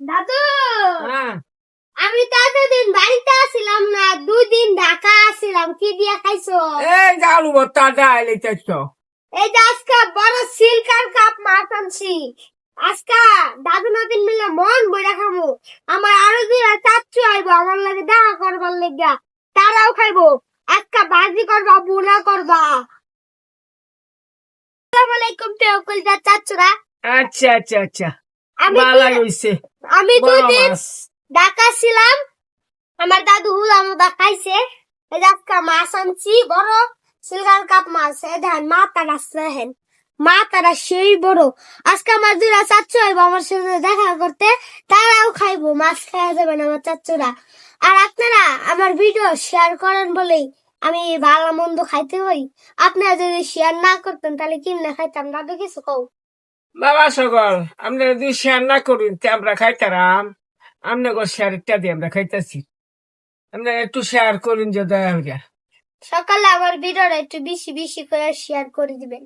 দাদু! হ্যাঁ। আমি তো এতদিন বাড়িতে আসছিলাম না দুই দিন ঢাকা আসছিলাম কি দিয়া খাইছো? এই আলু ভর্তা ডাল এই যে আজকে বড় সিল্কার কাপ আজকে দাদু নাতিন মিলে মন বইরা খাব আমার আরও দুইটা চাচ্চু আইবো আমার লাগে দেখা করবার লেগা। তারাও খাইবো। আজকে ভাজি করবা বুনা করবা। আসসালামু আলাইকুম আচ্ছা আচ্ছা আচ্ছা। ভালো হইছে। আমি দুদিন ঢাকা ছিলাম আমার দাদু হুলাম দেখাইছে এই আজকে মাছ আনছি বড় সিলগার কাপ মাছ। এই দেখেন মাথাটা দেখেন মাথাটা সেই বড়। আজকে আমার দুরা আইব আমার সাথে দেখা করতে তারাও খাইবো মাছ খাওয়া যাবে না আমার চাচ্চুরা। আর আপনারা আমার ভিডিও শেয়ার করেন বলেই আমি ভালো মন্দ খাইতে হই। আপনারা যদি শেয়ার না করতেন তাহলে কিনে খাইতাম? দাদু কিছু কও। বাবা সকল, আমরা যদি শেয়ার না করুন তে আমরা খাইতারাম। আমরা গো শেয়ার ইত্যাদি আমরা খাইতাছি। আমরা একটু শেয়ার করুন যে দয়া হইয়া সকালে আমার ভিডিওটা একটু বেশি বেশি করে শেয়ার করে দিবেন।